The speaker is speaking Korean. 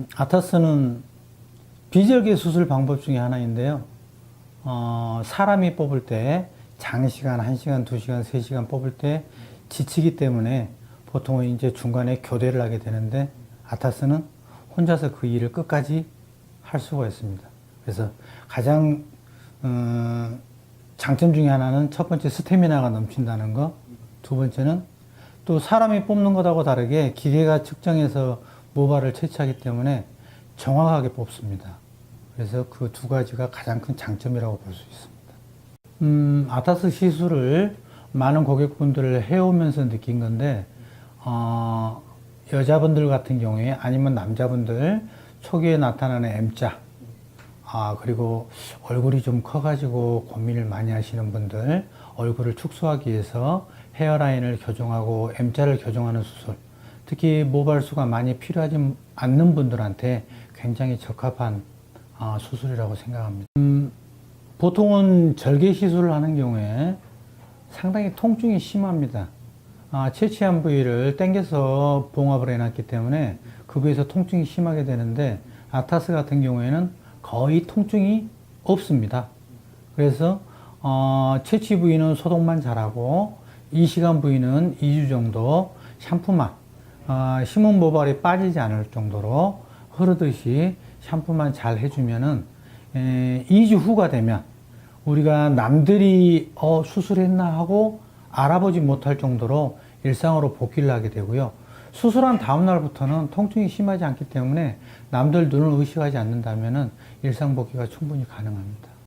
음, 아타스는 비절개 수술 방법 중에 하나인데요. 어, 사람이 뽑을 때 장시간, 1시간, 2시간, 3시간 뽑을 때 지치기 때문에 보통은 이제 중간에 교대를 하게 되는데 아타스는 혼자서 그 일을 끝까지 할 수가 있습니다. 그래서 가장 어, 장점 중에 하나는 첫 번째 스태미나가 넘친다는 거, 두 번째는 또 사람이 뽑는 것하고 다르게 기계가 측정해서 모발을 채취하기 때문에 정확하게 뽑습니다. 그래서 그 두 가지가 가장 큰 장점이라고 볼 수 있습니다. 음, 아타스 시술을 많은 고객분들을 해오면서 느낀 건데, 어, 여자분들 같은 경우에 아니면 남자분들 초기에 나타나는 M자, 아, 그리고 얼굴이 좀 커가지고 고민을 많이 하시는 분들, 얼굴을 축소하기 위해서 헤어라인을 교정하고 M자를 교정하는 수술, 특히 모발수가 많이 필요하지 않는 분들한테 굉장히 적합한 아, 수술이라고 생각합니다. 음, 보통은 절개 시술을 하는 경우에 상당히 통증이 심합니다. 아, 채취한 부위를 당겨서 봉합을 해놨기 때문에 그 부위에서 통증이 심하게 되는데 아타스 같은 경우에는 거의 통증이 없습니다. 그래서 어, 채취 부위는 소독만 잘하고 이 시간 부위는 2주 정도 샴푸만 어, 심은 모발이 빠지지 않을 정도로 흐르듯이 샴푸만 잘 해주면은 에, 2주 후가 되면 우리가 남들이 어, 수술했나 하고 알아보지 못할 정도로 일상으로 복귀를 하게 되고요. 수술한 다음 날부터는 통증이 심하지 않기 때문에 남들 눈을 의식하지 않는다면은 일상 복귀가 충분히 가능합니다.